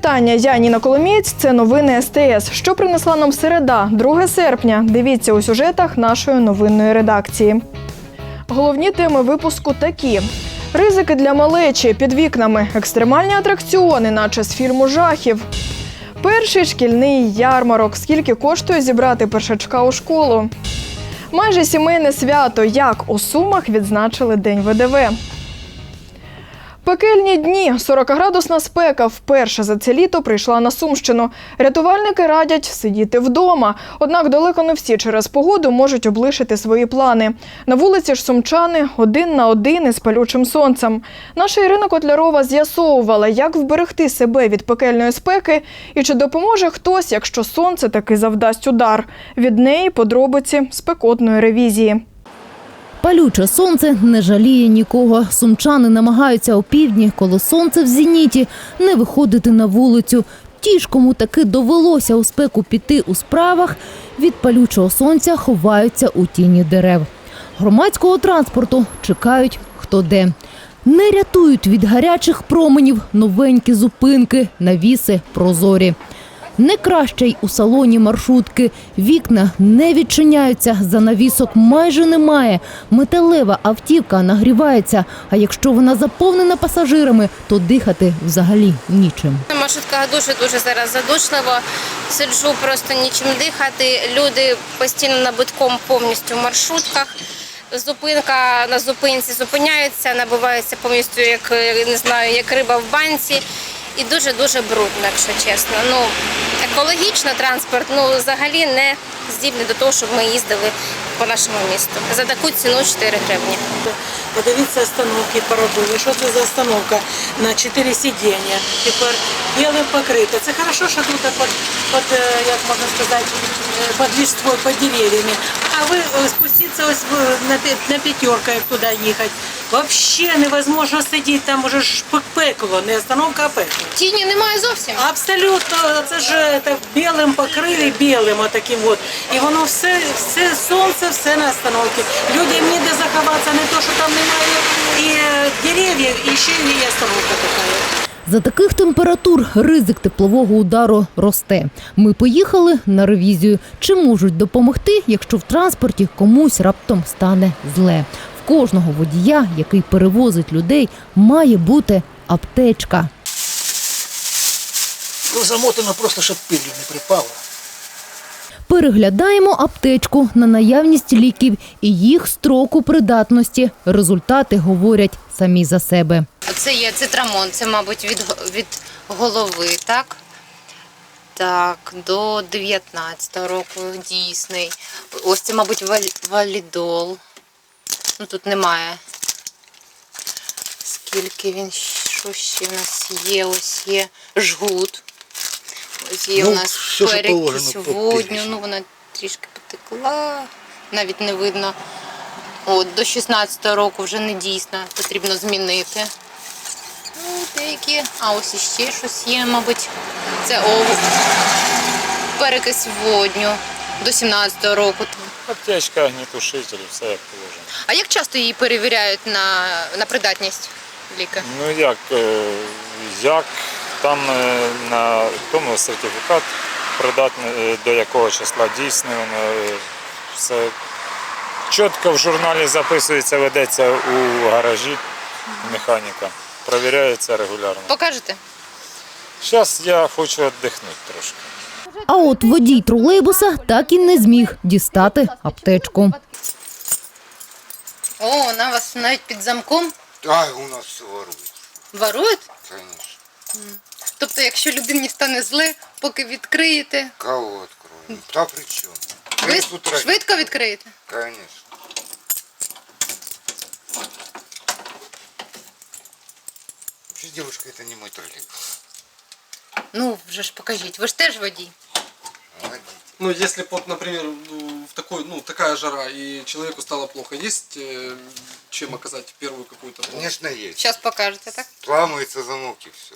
Вітання. Я Ніна Коломієць. Це новини СТС. Що принесла нам середа, 2 серпня. Дивіться у сюжетах нашої новинної редакції. Головні теми випуску такі: ризики для малечі під вікнами, екстремальні атракціони, наче з фільму жахів. Перший шкільний ярмарок. Скільки коштує зібрати першачка у школу? Майже сімейне свято. Як у Сумах відзначили День ВДВ. Пекельні дні, 40-градусна спека вперше за це літо прийшла на Сумщину. Рятувальники радять сидіти вдома. Однак далеко не всі через погоду можуть облишити свої плани. На вулиці ж сумчани один на один із палючим сонцем. Наша Ірина Котлярова з'ясовувала, як вберегти себе від пекельної спеки і чи допоможе хтось, якщо сонце таки завдасть удар. Від неї подробиці спекотної ревізії. Палюче сонце не жаліє нікого. Сумчани намагаються опівдні, коли сонце в зеніті, не виходити на вулицю. Ті ж, кому таки довелося у спеку піти у справах, від палючого сонця ховаються у тіні дерев. Громадського транспорту чекають хто де. Не рятують від гарячих променів новенькі зупинки, навіси прозорі. Не краще й у салоні маршрутки. Вікна не відчиняються, занавісок майже немає. Металева автівка нагрівається. А якщо вона заповнена пасажирами, то дихати взагалі нічим. Маршрутка дуже дуже зараз задушливо. Сиджу просто нічим дихати. Люди постійно набитком повністю в маршрутках. Зупинка на зупинці зупиняються, набиваються повністю як е, не знаю, як риба в банці. І дуже дуже брудно, якщо чесно. Ну екологічно транспорт ну взагалі не здібний до того, щоб ми їздили по нашому місту. За таку ціну 4 гривні. Подивіться остановки поробили. Що це за остановка на 4 сидіння? Тепер білим покрито. Це хорошо, що тут під, під, е, як можна сказати, е, під листвою, під дерев'ями. А ви е, спустіться ось на п'ятерка, як туди їхати. Вообще невозможно сидіти, там уже ж пекло, не остановка, а пекло. Тіні немає зовсім. Абсолютно, це ж так, білим покрили, білим отаким от. І воно все, все сонце, все на остановці. Людям ніде заховатися, не то, що там немає і е, дерев'їв, і ще є остановка така. За таких температур ризик теплового удару росте. Ми поїхали на ревізію. Чи можуть допомогти, якщо в транспорті комусь раптом стане зле? Кожного водія, який перевозить людей, має бути аптечка. Ну, замотано просто, щоб пилю не припало. Переглядаємо аптечку на наявність ліків і їх строку придатності. Результати говорять самі за себе. Це є цитрамон, це, мабуть, від, від голови, так? Так, до 19 року дійсний. Ось це, мабуть, валідол. Ну тут немає. Скільки він, що ще в нас є? Ось є жгут. Ось є Ну, у нас все, водню. Ну вона трішки потекла, навіть не видно. От, до 16 року вже не дійсно, потрібно змінити. Ну, деякі. А ось іще щось є, мабуть. Це овоч. Перекись водню до 17 року. Аптечка, огнетушитель, все як положено. А як часто її перевіряють на, на придатність ліка? Ну як, е, як там е, на тому сертифікат придатний, е, до якого числа дійсний, воно все чітко в журналі записується, ведеться у гаражі механіка. Провіряється регулярно. Покажете? Зараз я хочу віддихнути трошки. А от водій тролейбуса так і не зміг дістати аптечку. О, вона у вас навіть під замком Да, у нас все воруют, варують. конечно. Тобто, якщо людині стане зле, поки відкриєте, Кого откроем? Да при чем? ви швидко відкриєте. Конечно. Вообще, девушка, это не мой троллейбус. Ну, вже ж покажіть. Ви ж теж водій. Ну, если вот, например, ну, в такой, ну, такая жара, и человеку стало плохо, есть э, чем оказать первую какую-то помощь? Конечно, есть. Зараз покажете, так? Ламается замок и все.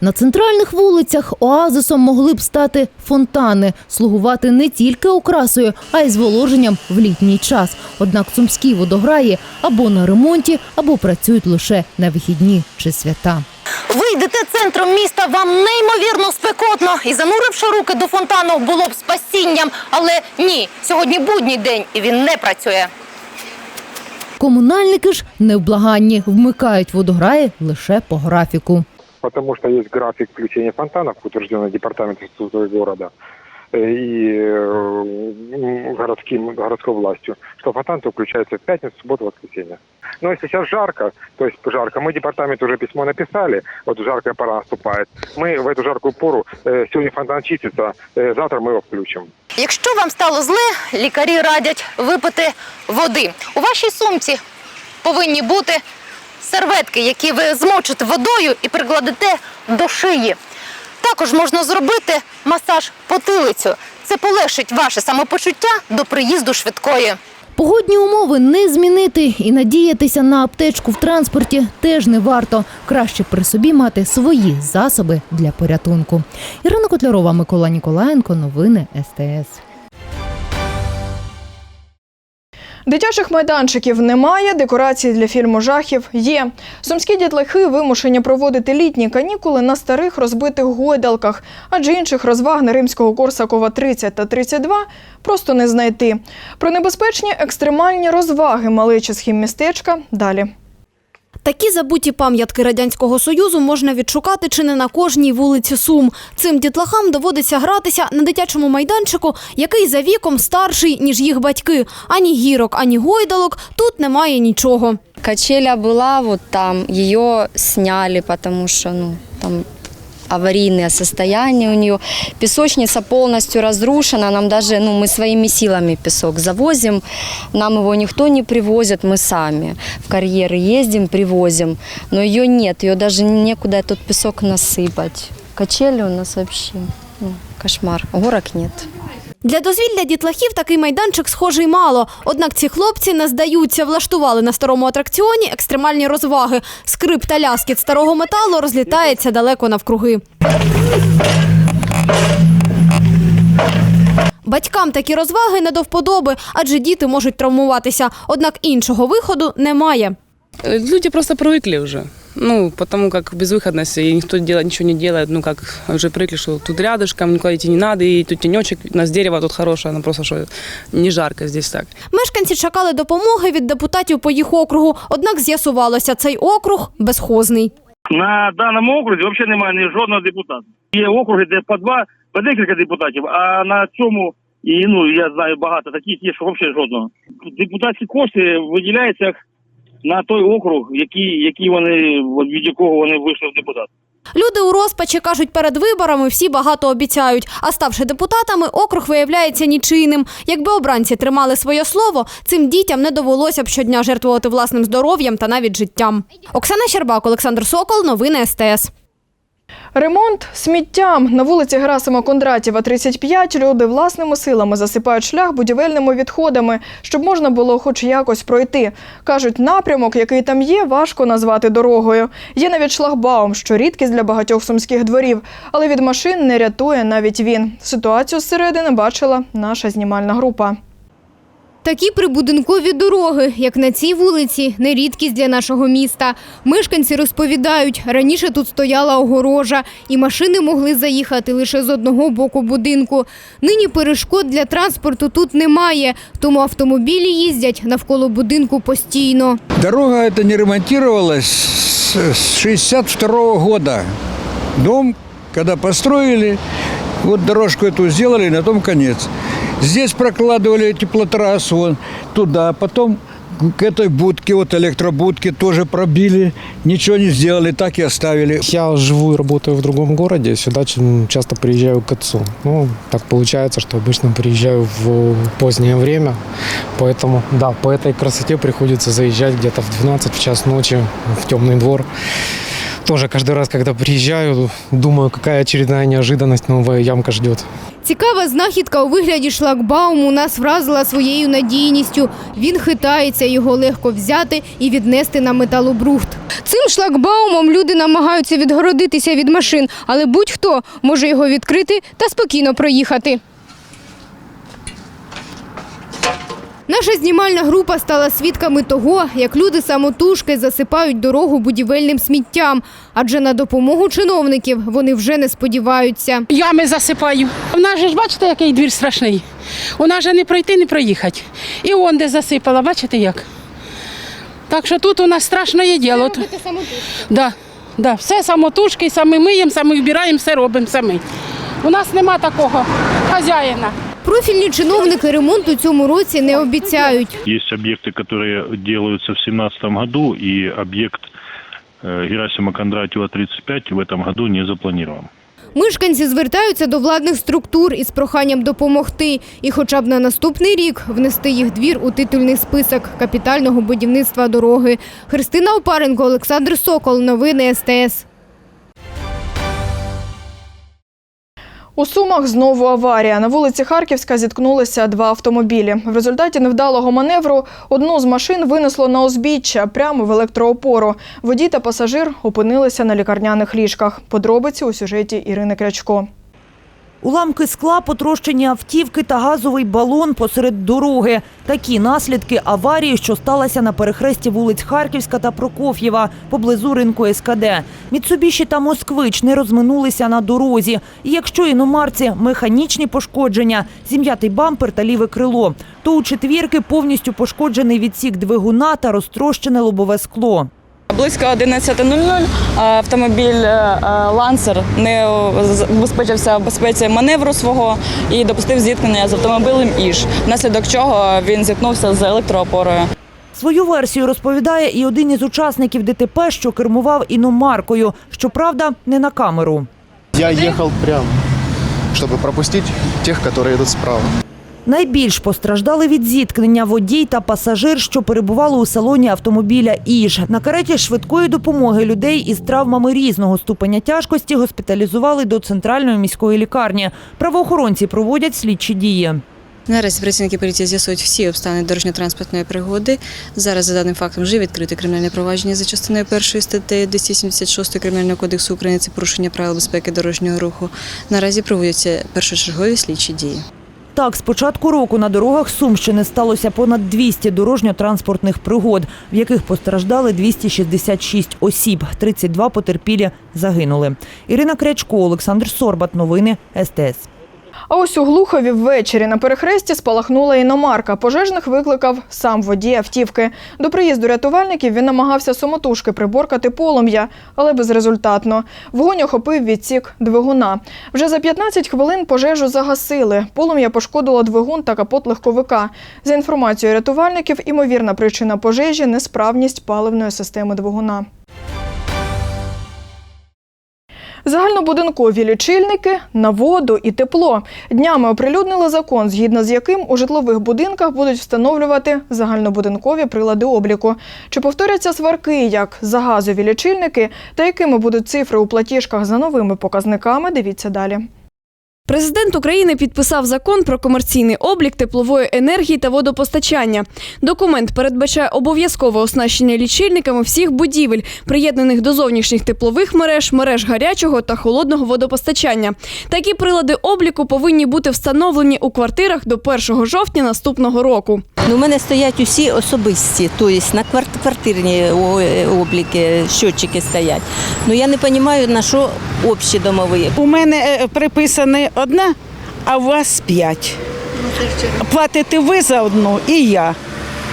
На центральних вулицях оазисом могли б стати фонтани, слугувати не тільки окрасою, а й зволоженням в літній час. Однак сумські водограї або на ремонті, або працюють лише на вихідні чи свята. Ви йдете центром міста, вам неймовірно спекотно. І зануривши руки до фонтану, було б спасінням. Але ні, сьогодні будній день, і він не працює. Комунальники ж невблаганні, вмикають водограї лише по графіку. потому что есть график включения фонтанов, утвержденный департаментом инфраструктуры города э, и э, городским, городской властью, что фонтан включается в пятницу, субботу, воскресенье. Но если сейчас жарко, то есть жарко, мы департамент уже письмо написали, вот жаркая пора наступает, мы в эту жаркую пору, э, сегодня фонтан чистится, э, завтра мы его включим. Якщо вам стало зле, лікарі радять випити води. У вашій сумці повинні бути серветки, які ви змочите водою і прикладете до шиї. Також можна зробити масаж потилицю. Це полегшить ваше самопочуття до приїзду швидкої. Погодні умови не змінити і надіятися на аптечку в транспорті теж не варто. Краще при собі мати свої засоби для порятунку. Ірина Котлярова, Микола Ніколаєнко. Новини СТС. Дитячих майданчиків немає, декорації для фільму жахів є. Сумські дітлахи вимушені проводити літні канікули на старих розбитих гойдалках, адже інших розваг на римського Корсакова 30 та 32 просто не знайти. Про небезпечні екстремальні розваги малечі схім містечка далі. Такі забуті пам'ятки радянського союзу можна відшукати чи не на кожній вулиці Сум. Цим дітлахам доводиться гратися на дитячому майданчику, який за віком старший ніж їх батьки. Ані гірок, ані гойдалок тут немає нічого. Качеля була, от там, її сняли, тому що ну, там аварийное состояние у нее. Песочница полностью разрушена, нам даже, ну, мы своими силами песок завозим, нам его никто не привозит, мы сами в карьеры ездим, привозим, но ее нет, ее даже некуда этот песок насыпать. Качели у нас вообще ну, кошмар, горок нет. Для дозвілля дітлахів такий майданчик схожий мало. Однак ці хлопці не здаються, влаштували на старому атракціоні екстремальні розваги. Скрип та ляскіт старого металу розлітається далеко навкруги. Батькам такі розваги не до вподоби, адже діти можуть травмуватися. Однак іншого виходу немає. Люди просто привыкли уже. Ну, потому как безвыходность, и никто дела, ничего не делает, ну, как уже привыкли, что тут рядышком, никуда идти не надо, и тут тенечек, у нас дерево тут хорошее, ну, просто что не жарко здесь так. Мешканці чекали допомоги від депутатів по їх округу, однак з'ясувалося, цей округ безхозний. На даному окрузі взагалі немає ні жодного депутата. Є округи, де по два, по декілька депутатів, а на цьому, і ну я знаю багато таких є, що взагалі жодного. Депутатські кошти виділяються на той округ, який, який вони, від якого вони вийшли в депутат. Люди у розпачі кажуть, перед виборами всі багато обіцяють. А ставши депутатами, округ виявляється нічийним. Якби обранці тримали своє слово, цим дітям не довелося б щодня жертвувати власним здоров'ям та навіть життям. Оксана Щербак, Олександр Сокол, новини СТС. Ремонт сміттям на вулиці Герасима Кондратєва, 35, люди власними силами засипають шлях будівельними відходами, щоб можна було хоч якось пройти. Кажуть, напрямок, який там є, важко назвати дорогою. Є навіть шлагбаум, що рідкість для багатьох сумських дворів, але від машин не рятує навіть він. Ситуацію зсередини бачила наша знімальна група. Такі прибудинкові дороги, як на цій вулиці, не рідкість для нашого міста. Мешканці розповідають, раніше тут стояла огорожа, і машини могли заїхати лише з одного боку будинку. Нині перешкод для транспорту тут немає, тому автомобілі їздять навколо будинку постійно. Дорога эта не ремонтировалась с с 62 года. Дом, когда построили, вот дорожку эту сделали, и на том конец. Здесь прокладывали теплотрассу вон туда, потом к этой будке, вот электробудке тоже пробили, ничего не сделали, так и оставили. Я живу и работаю в другом городе, сюда часто приезжаю к отцу. Ну, так получается, что обычно приезжаю в позднее время, поэтому, да, по этой красоте приходится заезжать где-то в 12 в час ночи в темный двор. Тоже каждый раз, когда приезжаю, думаю, какая очередная неожиданность, новая ямка ждет. Цікава знахідка у вигляді шлагбауму нас вразила своєю надійністю. Він хитається, його легко взяти і віднести на металобрухт. Цим шлагбаумом люди намагаються відгородитися від машин, але будь-хто може його відкрити та спокійно проїхати. Наша знімальна група стала свідками того, як люди самотужки засипають дорогу будівельним сміттям, адже на допомогу чиновників вони вже не сподіваються. Ями засипаю. У нас же ж бачите, який двір страшний. У нас же не пройти, не проїхати. І он де засипала, бачите як. Так що тут у нас страшне діло. Да, да, все самотужки, самі миємо, самі вбираємо, все робимо самі. У нас нема такого хазяїна. Профільні чиновники ремонту цьому році не обіцяють. Есть объекты, которые делаются в 2017 году, и объект э, Герасима Кондратьева 35 в этом году не запланирован. Мешканці звертаються до владних структур із проханням допомогти і хоча б на наступний рік внести їх двір у титульний список капітального будівництва дороги. Христина Опаренко, Олександр Сокол. Новини СТС. У Сумах знову аварія. На вулиці Харківська зіткнулися два автомобілі. В результаті невдалого маневру одну з машин винесло на узбіччя прямо в електроопору. Водій та пасажир опинилися на лікарняних ліжках. Подробиці у сюжеті Ірини Крячко. Уламки скла, потрощені автівки та газовий балон посеред дороги. Такі наслідки аварії, що сталася на перехресті вулиць Харківська та Прокоф'єва поблизу ринку СКД. Міцубіші та Москвич не розминулися на дорозі. І якщо іномарці механічні пошкодження, зім'ятий бампер та ліве крило, то у четвірки повністю пошкоджений відсік двигуна та розтрощене лобове скло. Близько 11.00 автомобіль е, Лансер не забезпечився в безпеці маневру свого і допустив зіткнення з автомобілем Іж, внаслідок чого він зіткнувся з електроопорою. Свою версію розповідає і один із учасників ДТП, що кермував іномаркою. Щоправда, не на камеру. Я ехал прямо, чтобы пропустить тех, которые идут справа. Найбільш постраждали від зіткнення водій та пасажир, що перебували у салоні автомобіля «Іж». На кареті швидкої допомоги людей із травмами різного ступеня тяжкості госпіталізували до центральної міської лікарні. Правоохоронці проводять слідчі дії. Наразі працівники поліції з'ясують всі обставини дорожньо-транспортної пригоди. Зараз за даним фактом вже відкрите кримінальне провадження за частиною першої статті 276 Кримінального кодексу України. Це порушення правил безпеки дорожнього руху. Наразі проводяться першочергові слідчі дії. Так, з початку року на дорогах Сумщини сталося понад 200 дорожньо-транспортних пригод, в яких постраждали 266 осіб. 32 потерпілі загинули. Ірина Крячко, Олександр Сорбат. Новини СТС. А ось у Глухові ввечері на перехресті спалахнула іномарка. Пожежних викликав сам водій автівки. До приїзду рятувальників він намагався самотужки приборкати полум'я, але безрезультатно. Вогонь охопив відсік двигуна. Вже за 15 хвилин пожежу загасили. Полум'я пошкодило двигун та капот легковика. За інформацією рятувальників, імовірна причина пожежі несправність паливної системи двигуна. Загальнобудинкові лічильники на воду і тепло. Днями оприлюднили закон, згідно з яким у житлових будинках будуть встановлювати загальнобудинкові прилади обліку. Чи повторяться сварки, як за газові лічильники, та якими будуть цифри у платіжках за новими показниками, дивіться далі. Президент України підписав закон про комерційний облік теплової енергії та водопостачання. Документ передбачає обов'язкове оснащення лічильниками всіх будівель, приєднаних до зовнішніх теплових мереж, мереж гарячого та холодного водопостачання. Такі прилади обліку повинні бути встановлені у квартирах до 1 жовтня наступного року. Ну, у мене стоять усі особисті, тобто на кварт- квартирні обліки, щотчики стоять. Ну я не розумію, на що общі домові. У мене е, приписана одна, а у вас п'ять. Платите ви за одну і я.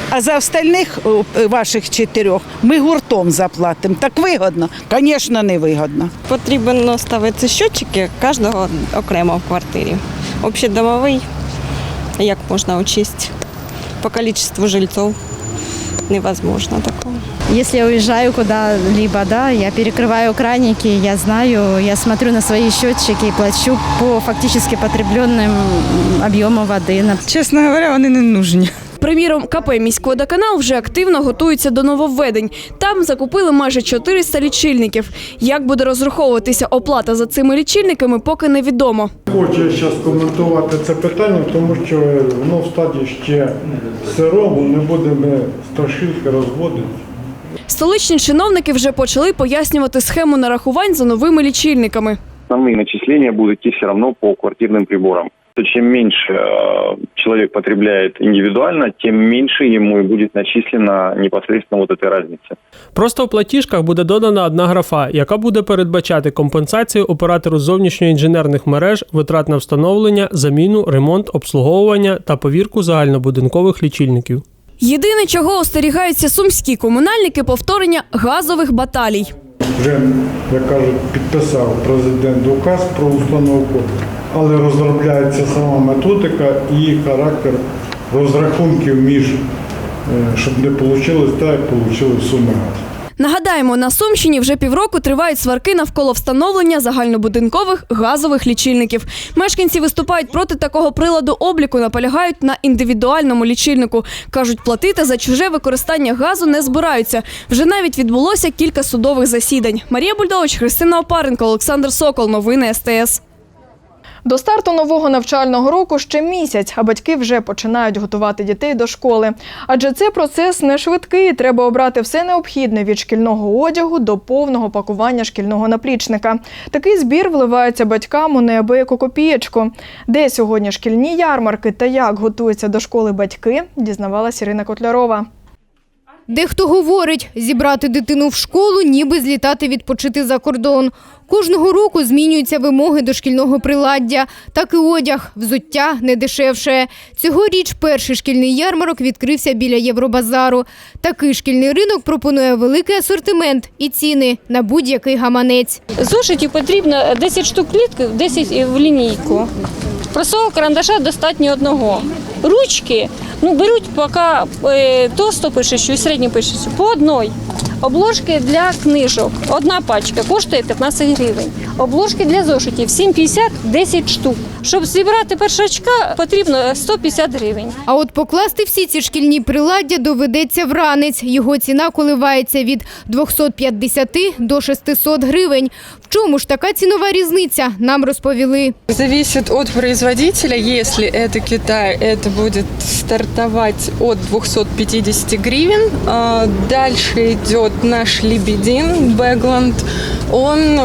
А за остальних е, ваших чотирьох ми гуртом заплатимо. Так вигодно? Звісно, не вигодно. Потрібно ставити щотчики кожного окремо в квартирі. Общедомовий, як можна учесть, по количеству жильцов невозможно такого. Если я уезжаю куда-либо, да, я перекрываю краники, я знаю, я смотрю на свои счетчики и плачу по фактически потребленным объему воды. Чесно говоря, вони не нужні. Приміром, КП «Міськводоканал» вже активно готується до нововведень. Там закупили майже 400 лічильників. Як буде розраховуватися оплата за цими лічильниками, поки невідомо. Хочу я зараз коментувати це питання, тому що воно в стадії ще сирому, не будемо страшилки розводити. Столичні чиновники вже почали пояснювати схему нарахувань за новими лічильниками. Основные начисления будут идти все равно по квартирным приборам. Чем меньше э, человек потребляет индивидуально, тем меньше ему и будет начислено непосредственно вот этой разницы. Просто в платіжках буде додана одна графа, яка буде передбачати компенсацію оператору зовнішньоінженерних мереж, витрат на встановлення, заміну, ремонт, обслуговування та повірку загальнобудинкових лічильників. Єдине, чого остерігаються сумські комунальники повторення газових баталій. Вже, як кажуть, підписав президент указ про установку, але розробляється сама методика і характер розрахунків між, е, щоб не вийшло так, як вийшло Суми газ. Нагадаємо, на Сумщині вже півроку тривають сварки навколо встановлення загальнобудинкових газових лічильників. Мешканці виступають проти такого приладу обліку, наполягають на індивідуальному лічильнику. кажуть, платити за чуже використання газу не збираються. Вже навіть відбулося кілька судових засідань. Марія Бульдович, Христина Опаренко, Олександр Сокол. Новини СТС. До старту нового навчального року ще місяць, а батьки вже починають готувати дітей до школи. Адже це процес не швидкий. Треба обрати все необхідне від шкільного одягу до повного пакування шкільного наплічника. Такий збір вливається батькам у неабияку копієчку. Де сьогодні шкільні ярмарки та як готуються до школи батьки, дізнавалась Ірина Котлярова. Дехто говорить, зібрати дитину в школу, ніби злітати відпочити за кордон. Кожного року змінюються вимоги до шкільного приладдя, так і одяг, взуття не дешевше. Цьогоріч перший шкільний ярмарок відкрився біля Євробазару. Такий шкільний ринок пропонує великий асортимент і ціни на будь-який гаманець. Зошитів потрібно 10 штук клітки, 10 в лінійку. Простого карандаша достатньо одного. Ручки ну, беруть поки е, толсто пишущу і середню пишущу по одній. Обложки для книжок. Одна пачка коштує 15 гривень Обложки для зошитів 7,50 10 штук. Щоб зібрати першачка, потрібно 150 гривень. А от покласти всі ці шкільні приладдя доведеться в ранець. Його ціна коливається від 250 до 600 гривень. В чому ж така цінова різниця? Нам розповіли. Зависит от производителя. Если это Китай, это будет стартовать от 250 гривен. А Дальше идет наш лебедин, бэгланд. Он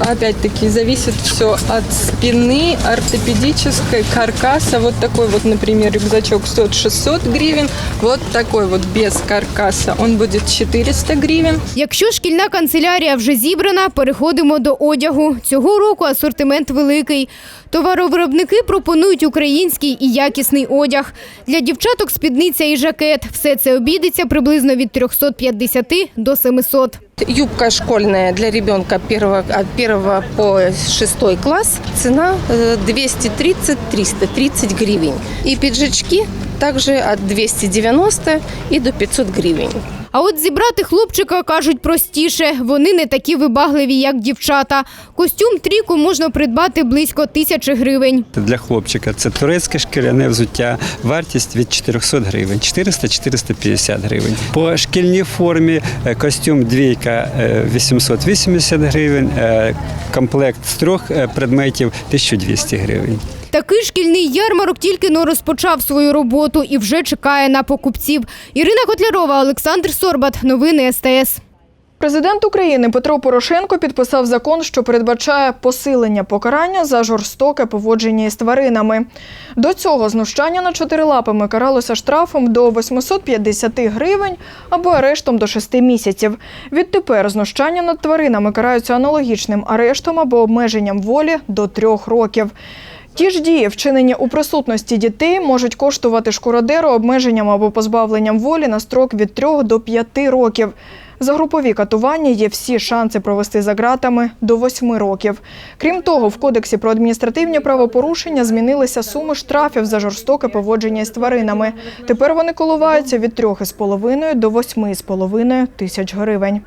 Опять-таки зависит все от спины, ортопедической, каркаса. Вот такой вот, например, рюкзачок стоит 600 гривен. Вот такой вот без каркаса он будет 400 гривен. Якщо шкільна канцелярія вже зібрана, переходимо до одягу. Цього року асортимент великий. Товаровиробники пропонують український і якісний одяг. Для дівчаток спідниця і жакет. Все це обійдеться приблизно від 350 до 700. Юбка школьная для ребенка первого, от первого по шестой класс. Цена э, 230-330 гривен. И пиджачки также от 290 и до 500 гривен. А от зібрати хлопчика, кажуть, простіше. Вони не такі вибагливі, як дівчата. Костюм тріку можна придбати близько тисячі гривень. Для хлопчика це турецьке шкіряне взуття, вартість від 400 гривень, 400-450 гривень. По шкільній формі е, костюм двійка е, 880 гривень, е, комплект з трьох е, предметів 1200 гривень. Такий шкільний ярмарок тільки но розпочав свою роботу і вже чекає на покупців. Ірина Котлярова, Олександр Сорбат. Новини СТС. Президент України Петро Порошенко підписав закон, що передбачає посилення покарання за жорстоке поводження із тваринами. До цього знущання над чотирилапами каралося штрафом до 850 гривень або арештом до 6 місяців. Відтепер знущання над тваринами караються аналогічним арештом або обмеженням волі до трьох років. Ті ж дії, вчинені у присутності дітей, можуть коштувати шкуродеру обмеженням або позбавленням волі на строк від 3 до 5 років. За групові катування є всі шанси провести за ґратами до 8 років. Крім того, в Кодексі про адміністративні правопорушення змінилися суми штрафів за жорстоке поводження із тваринами. Тепер вони коливаються від 3,5 до 8,5 тисяч гривень.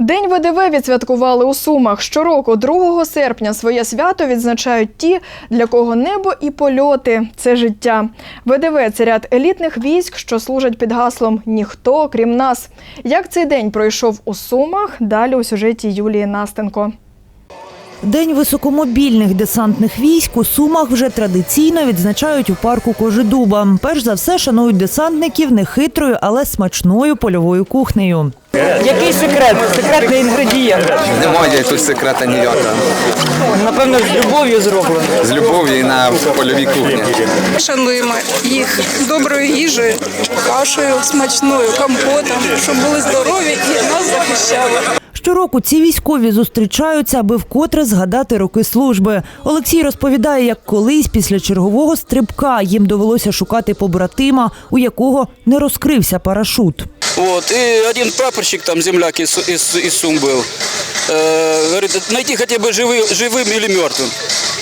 День ВДВ відсвяткували у Сумах. Щороку, 2 серпня, своє свято відзначають ті, для кого небо і польоти це життя. ВДВ це ряд елітних військ, що служать під гаслом Ніхто крім нас. Як цей день пройшов у Сумах? Далі у сюжеті Юлії Настенко. День високомобільних десантних військ у Сумах вже традиційно відзначають у парку Кожедуба. Перш за все шанують десантників нехитрою, але смачною польовою кухнею. Який секрет? Секретний інгредієнт. Немає тут секрета ніякого. Напевно, з любов'ю зроблено. З любов'ю і на польовій кухні. Шануємо їх доброю їжею, кашею смачною, компотом, щоб були здорові і нас захищали. Щороку ці військові зустрічаються, аби вкотре згадати роки служби. Олексій розповідає, як колись після чергового стрибка їм довелося шукати побратима, у якого не розкрився парашут. Вот, и один прапорщик, там земляк из, из, из Сум был, э, говорит, найти хотя бы живым, живым или мертвым.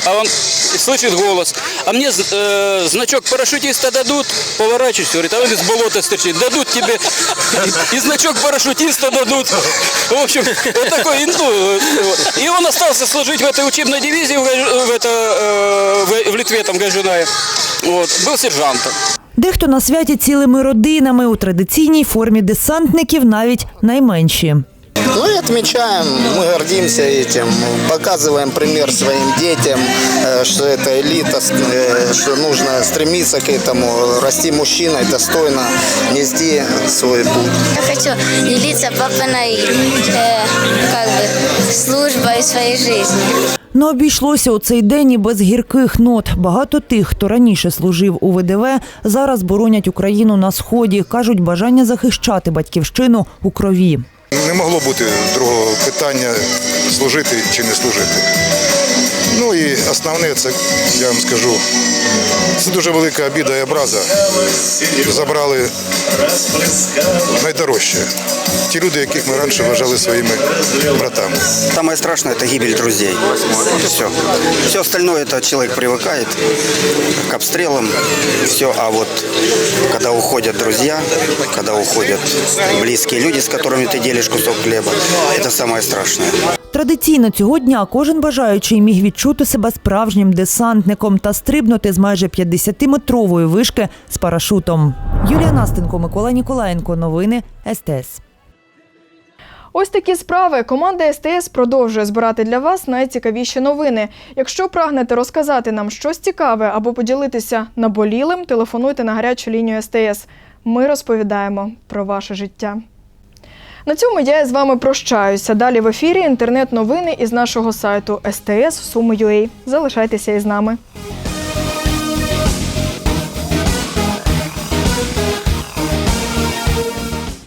А он слышит голос. А мне э, значок парашютиста дадут, поворачиваюсь, говорит, а он из болота стырчит. Дадут тебе и, и значок парашютиста дадут. В общем, вот такой, ну, э, и он остался служить в этой учебной дивизии в, Гаж- в, это, э, в, в Литве, там, Гажиная. Вот, был сержантом. Дехто на святі цілими родинами у традиційній формі десантників навіть найменші. Ну и отмечаем, мы гордимся этим, показываем пример своим детям, э, что это элита, э, что нужно стремиться к этому, расти мужчиной, достойно нести свой путь. Я хочу делиться папиной э, как бы, службой своей жизни. Не обійшлося у цей день і без гірких нот. Багато тих, хто раніше служив у ВДВ, зараз боронять Україну на сході. кажуть, бажання захищати батьківщину у крові. Не могло бути другого питання служити чи не служити. Ну і основне, це я вам скажу, це дуже велика обіда і образа. Забрали найдорожче. Ті люди, яких ми раніше вважали своїми братами. Самое страшное – это гибель друзей. Все. Все остальное – это человек привыкает к обстрелам. Все. А вот когда уходят друзья, когда уходят близкие люди, с которыми ты делишь кусок хлеба, это самое страшное. Традиційно цього дня кожен бажаючий міг відчути себе справжнім десантником та стрибнути з майже 50-метрової вишки з парашутом. Юлія Настенко, Микола Ніколаєнко. Новини СТС. Ось такі справи. Команда СТС продовжує збирати для вас найцікавіші новини. Якщо прагнете розказати нам щось цікаве або поділитися наболілим, телефонуйте на гарячу лінію СТС. Ми розповідаємо про ваше життя. На цьому я з вами прощаюся. Далі в ефірі інтернет-новини із нашого сайту STS Суми.ua. Залишайтеся із нами.